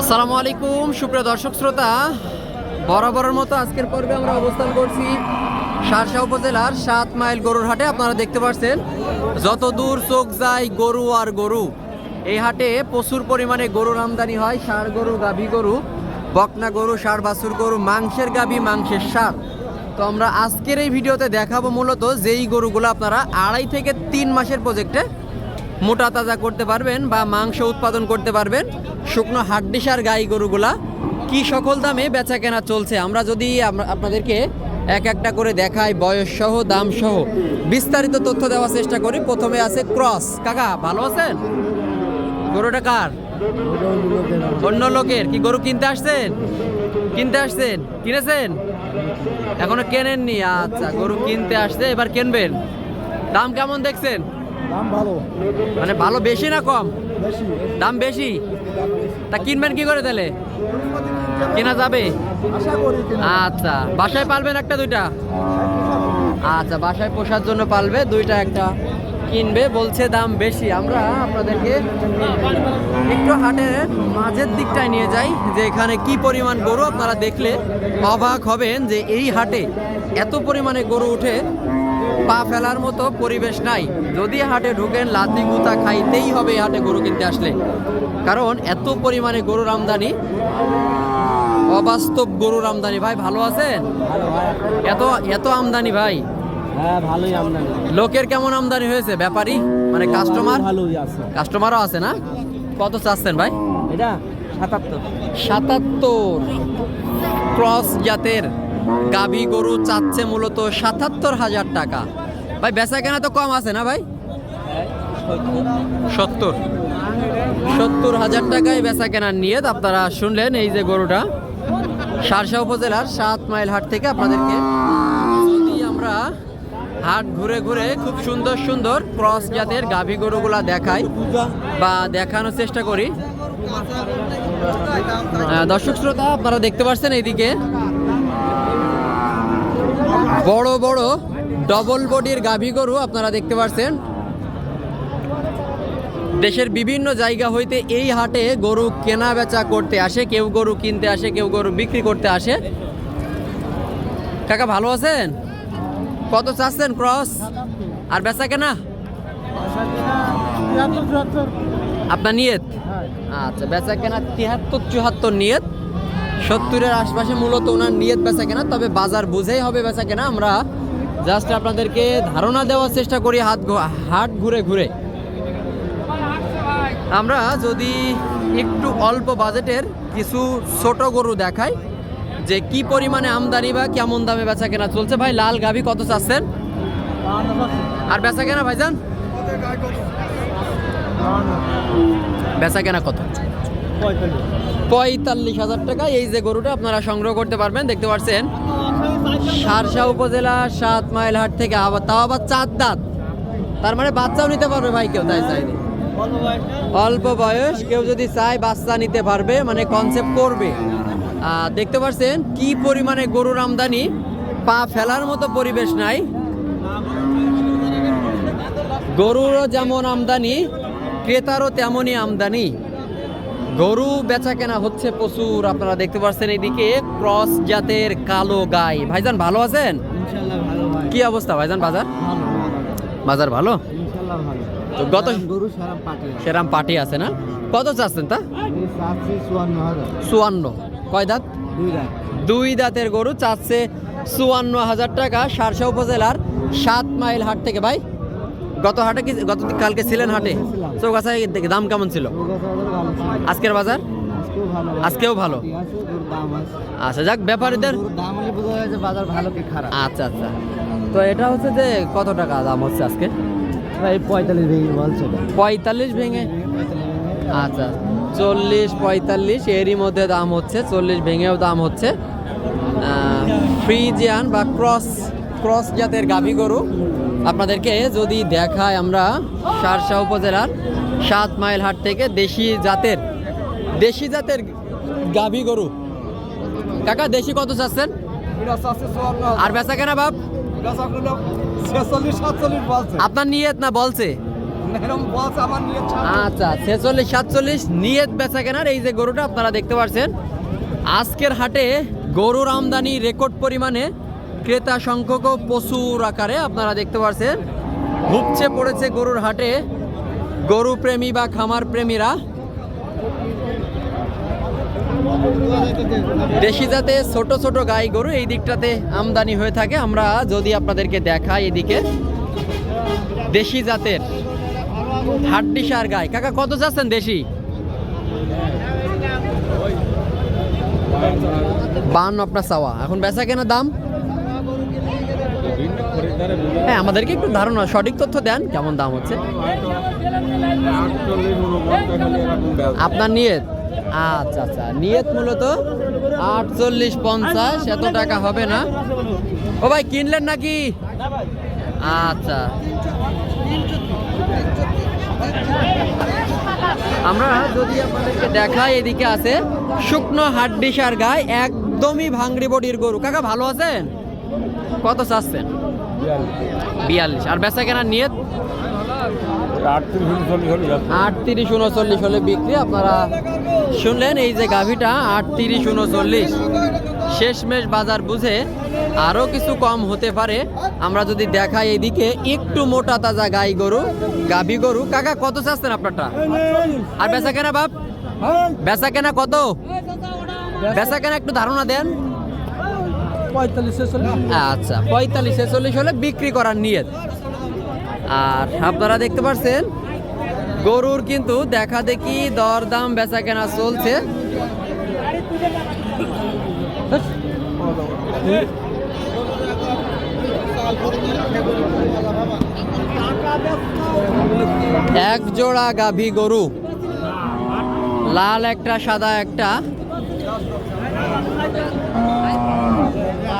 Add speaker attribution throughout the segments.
Speaker 1: আসসালামু আলাইকুম, সুপ্রিয় দর্শক শ্রোতা। বরাবরের মতো আজকের পর্বে আমরা অবস্থান করছি সারসা উপজেলার সাত মাইল গরুর হাটে। আপনারা দেখতে পাচ্ছেন যত দূর চোখ যায় গরু আর গরু, এই হাটে প্রচুর পরিমাণে গরুর আমদানি হয়। ষাঁড় গরু, গাভী গরু, বকনা গরু ষাঁড় বাছুর গরু, মাংসের গাভী, মাংসের সার। তো আমরা আজকের এই ভিডিওতে দেখাবো মূলত যেই গরুগুলো আপনারা আড়াই থেকে তিন মাসের প্রজেক্টে মোটা তাজা করতে পারবেন বা মাংস উৎপাদন করতে পারবেন। শুকনো হাড্ডিসার গাই গরুগুলা কি সকল দামে বেচা কেনা চলছে? আমরা যদি আপনাদেরকে এক একটা করে দেখাই, বয়স সহ, দাম সহ, বিস্তারিত তথ্য দেওয়ার চেষ্টা করি। প্রথমে আছে ক্রস। কাকা, ভালো আছেন? গরুটা কার? অন্য লোকের। কি গরু কিনতে আসছেন? কিনতে আসছেন? কিনেছেন? এখনও কেনেননি? আচ্ছা গরু কিনতে আসছে, এবার কিনবেন। দাম কেমন দেখছেন?
Speaker 2: দাম ভালো।
Speaker 1: মানে ভালো বেশি না কম? দাম বেশি? তা কিনবেন কি করে তাহলে? কেনা যাবে? আচ্ছা বাসায় পালবেন একটা দুইটা? আচ্ছা বাসায় পোষার জন্য পালবে দুইটা একটা কিনবে বলছে দাম বেশি। আমরা আপনাদেরকে একটু হাটের মাঝের দিকটায় নিয়ে যাই যে এখানে কি পরিমাণ গরু আপনারা দেখলে অবাক হবেন যে এই হাটে এত পরিমাণে গরু উঠে পা ফেলার মতো পরিবেশ নাই। যদি হাটে ঢুকেন লাতি গুতা খাইতেই হবে হাটে গরু কিনতে আসলে। কারণ এত পরিমাণে গরুর আমদানি। অবাস্তব গরুর আমদানি। ভাই ভালো আছেন? এত এত আমদানি ভাই?
Speaker 2: হ্যাঁ
Speaker 1: লোকের কেমন আমদানি হয়েছে? ব্যাপারী? মানে কাস্টমার কাস্টমারও আছে। না? কত চাচ্ছেন ভাই?
Speaker 2: এটা সাতাত্তর।
Speaker 1: সাতাত্তর। ক্রস জাতের। গাভী গরু চাচ্ছে মূলত সাতাত্তর হাজার টাকা। ভাই, বেচা কেনা তো কম আছে না ভাই? সত্তর। সত্তর হাজার টাকায় বেচা কেনার নিয়ে আপনারা শুনলেন এই যে গরুটা। সারসা উপজেলার সাত মাইল হাট থেকে আপনাদেরকে। যদি আমরা হাট ঘুরে ঘুরে খুব সুন্দর সুন্দর ক্রস জাতের গাভী গরুগুলা দেখাই বা দেখানোর চেষ্টা করি। দর্শক শ্রোতা, আপনারা দেখতে পাচ্ছেন এইদিকে। বড় বড় ডবল বডির গাভী গরু আপনারা দেখতে পাচ্ছেন দেশের বিভিন্ন জায়গা হইতে এই হাটে গরু কেনা বেচা করতে আসে কেউ গরু কিনতে আসে কেউ গরু বিক্রি করতে আসে। কাকা ভালো আছেন? কত চাচ্ছেন ক্রস? আর বেচা কেনা? আপনার নিয়ত? আচ্ছা বেচা কেনা তিয়াত্তর চুয়াত্তর নিয়ত। সত্তরের আশপাশে মূলত ওনার নিয়ত বেচা কেনা, তবে বাজার বুঝেই হবে বেচা কেনা। আমরা জাস্ট আপনাদেরকে ধারণা দেওয়ার চেষ্টা করি হাত হাট ঘুরে ঘুরে। আমরা যদি একটু অল্প বাজেটের কিছু ছোট গরু দেখাই, যে কি পরিমাণে আমদানি বা কেমন দামে বেচা কেনা চলছে। ভাই, লাল গাভি কত চাচ্ছেন? আর বেচা কেনা ভাইজান? বেচা কেনা কত? পঁয়তাল্লিশ হাজার টাকা। এই যে গরুটা আপনারা সংগ্রহ করতে পারবেন, দেখতে পাচ্ছেন। সারসা উপজেলা সাত মাইল হাট থেকে আবার তাও আবার চার দাঁত। তার মানে বাচ্চাও নিতে পারবে ভাই কেউ, তাই চাইলে। অল্প বয়স, কেউ যদি চায় বাচ্চা নিতে পারবে মানে কনসেপ্ট করবে। দেখতে পাচ্ছেন কি পরিমাণে গরুর আমদানি। পা ফেলার মতো পরিবেশ নাই। গরুরও যেমন আমদানি, ক্রেতারও তেমনই আমদানি। গরু বেচা কেনা হচ্ছে প্রচুর আপনারা দেখতে পাচ্ছেন এইদিকে ক্রস জাতের কালো গাই। ভাইজান ভালো আছেন? কি অবস্থা ভাইজান বাজার? বাজার ভালো? তো গত
Speaker 2: গরু
Speaker 1: সেরাম পার্টি আছে। না? কত চাচ্ছেন তা?
Speaker 2: চুয়ান্ন
Speaker 1: কয় দাঁত?
Speaker 2: দুই
Speaker 1: দুই দাঁতের গরু চাচ্ছে চুয়ান্ন হাজার টাকা সারসা উপজেলার সাত মাইল হাট থেকে। ভাই গত হাটে কি গত কালকে ছিলেন হাটে। চৌগাছায় দাম কেমন ছিল? আজকের বাজার?
Speaker 2: আজকেও ভালো।
Speaker 1: আচ্ছা যাক ব্যাপারীদের
Speaker 2: বাজার ভালো কি খারাপ
Speaker 1: আচ্ছা আচ্ছা। তো এটা হচ্ছে যে কত টাকা দাম হচ্ছে আজকে?
Speaker 2: পঁয়তাল্লিশ ভেঙে বলছে।
Speaker 1: পঁয়তাল্লিশ ভেঙে? আচ্ছা চল্লিশ পঁয়তাল্লিশ এরই মধ্যে দাম হচ্ছে চল্লিশ ভেঙেও দাম হচ্ছে। ফ্রিজিয়ান বা ক্রস ক্রস জাতের গাভী গরু। আপনাদেরকে যদি দেখায় আমরা সারসা উপজেলার সাত মাইল হাট থেকে দেশি জাতের দেশি জাতের গাভী গরু। কাকা, দেশি কত চাচ্ছেন? আর বেচা কেনা বাপ? আপনার নিয়ত না বলছে? আচ্ছা ছেচল্লিশ, সাতচল্লিশ নিয়ত বেচা কেনার এই যে গরুটা আপনারা দেখতে পাচ্ছেন আজকের হাটে গরুর আমদানি রেকর্ড পরিমাণে ক্রেতা সংখ্যকও প্রচুর আকারে আপনারা দেখতে পাচ্ছেন উপচে পড়েছে গরুর হাটে গরু প্রেমী বা খামার প্রেমীরা। দেশি জাতে ছোট ছোট গাই গরু এই দিকটাতে আমদানি হয়ে থাকে। আমরা যদি আপনাদেরকে দেখাই এদিকে। দেশি জাতের হাড্ডি সার গাই। কাকা, কত যাচ্ছেন দেশি? বান্ন আপনার চাওয়া। এখন বেচা কেনা দাম? হ্যাঁ আমাদেরকে একটু ধারণা, সঠিক তথ্য দেন, কেমন দাম হচ্ছে? আপনার নিয়ত? আচ্ছা আচ্ছা নিয়ত মূলত আটচল্লিশ পঞ্চাশ, এত টাকা হবে না। ও ভাই, কিনলেন নাকি? আচ্ছা। আমরা যদি আপনাদেরকে দেখাই, এদিকে আছে শুকনো হাড্ডি সার গায়ে, একদমই ভাঙড়ি বডির গরু। কাকা, ভালো আছেন? কত চাচ্ছেন? বিয়াল্লিশ। আর বেচা কেনার নিয়ত? আটত্রিশ উনচল্লিশ হলে বিক্রি। আপনারা শুনলেন এই যে গাভিটা আটত্রিশ উনচল্লিশ। শেষমেশ বাজার বুঝে আরও কিছু কম হতে পারে। আমরা যদি দেখাই এদিকে একটু মোটা তাজা গাই গরু গাভি গরু। কাকা কত চাচ্ছেন আপনারটা? আর বেচা কেনা বাপ? বেচা কেনা কত? বেচা কেনা একটু ধারণা দেন। আচ্ছা পঁয়তাল্লিশ, ছেচল্লিশ হলে বিক্রি করার নিয়ত। আর আপনারা দেখতে পাচ্ছেন গরুর কিন্তু দেখা দেখি দরদাম বেচা কেনা চলছে। এক জোড়া গাভী গরু, লাল একটা, সাদা একটা।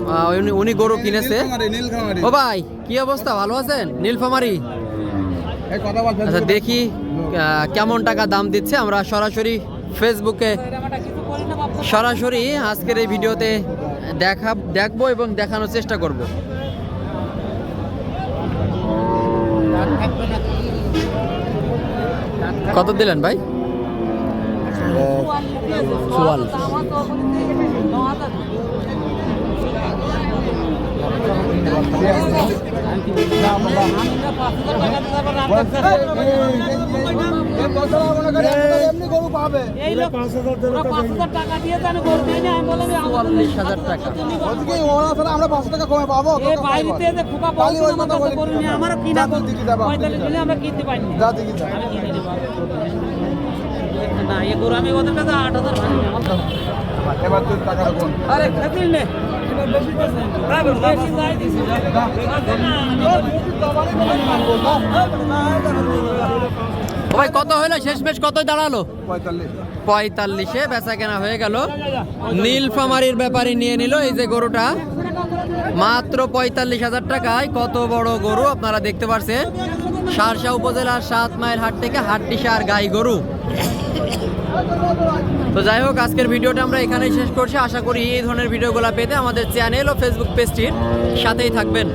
Speaker 1: উনি- উনি গরু কিনেছে। ও ভাই কি অবস্থা? ভালো আছেন? নীলফামারি? আচ্ছা দেখি কেমন টাকা দাম দিচ্ছে। আমরা সরাসরি ফেসবুকে সরাসরি আজকের এই ভিডিওতে দেখা দেখব এবং দেখানোর চেষ্টা করব। কত দিলেন ভাই? চুয়াল্লিশ।
Speaker 3: আমরা পাঁচশো টাকা কমে পাবো?
Speaker 4: আমার কিনা আমরা কিনতে পারি না। এ গরু আমি ওদের কাছে আট হাজার।
Speaker 3: এবার তুই
Speaker 4: আরে খাতির নে
Speaker 1: ভাই কত হলো শেষমেশ কত দাঁড়াল পঁয়তাল্লিশে বেচা কেনা হয়ে গেল নীলফামারির ব্যাপারী নিয়ে নিল এই যে গরুটা মাত্র পঁয়তাল্লিশ হাজার টাকায় কত বড় গরু আপনারা দেখতে পাচ্ছেন সারসা উপজেলার সাত মাইল হাট থেকে হাটটি সার গাই গরু তো যাই হোক, আজকের ভিডিওটা আমরা এখানেই শেষ করছি। আশা করি এই ধরনের ভিডিওগুলো পেতে আমাদের চ্যানেল ও ফেসবুক পেজটির সাথেই থাকবেন।